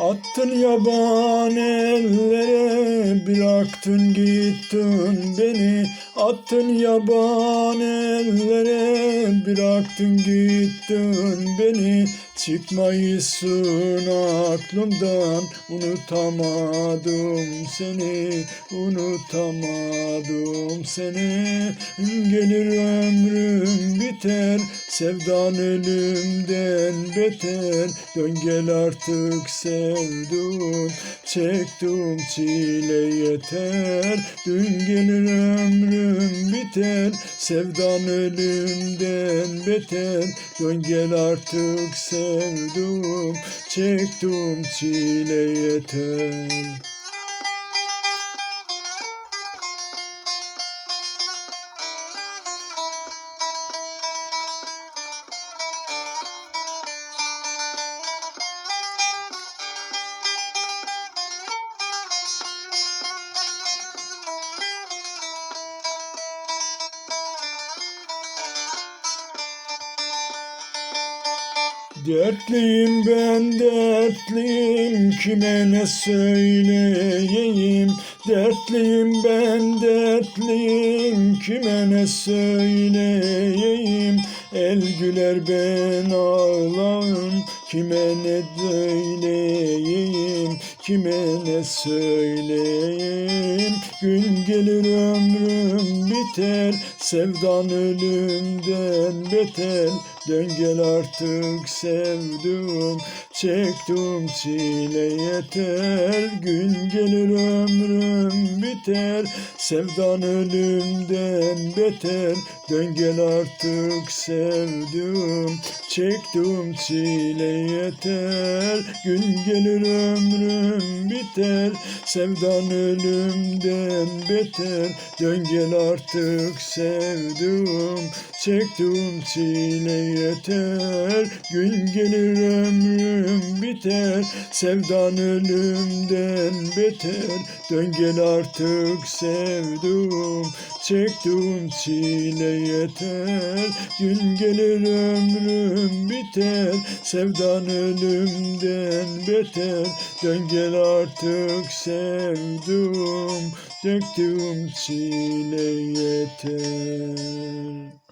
Attın yaban ellere bıraktın gittin beni. Attın yaban ellere bıraktın gittin beni. Çıkmayısın aklımdan unutamadım seni. Unutamadım seni. Gelir ömrüm biter sevdan ölümden beter. Dön gel artık sevdum çektim çile yeter. Dün gelir ömrüm biter sevdan ölümden beter. Dön gel artık sevdum çektim çile yeter Dertliyim ben dertliyim. Kime ne söyleyeyim? Dertliyim ben dertliyim. Kime ne söyleyeyim? El güler ben ağlarım kime ne söyleyeyim Kime ne söyleyeyim? Gün gelir ömrüm biter Sevdan ölümden beter. Dön gel artık sevdum Çektim çile yeter. Gün gelir ömrüm biter Sevdan ölümden beter. Dön gel artık sevdum Çektim çile yeter. Gün gelir ömrüm biter Sevdan ölümden beter. Dön gel artık sevdum Çektim çile yeter. Gün gelir ömrüm biter Sevdan ölümden beter. Dön gel artık sevdum Çektim çile yeter. Gün gelir ömrüm biter Sevdan ölümden beter. Dön gel artık sevdum Çektim çile yeter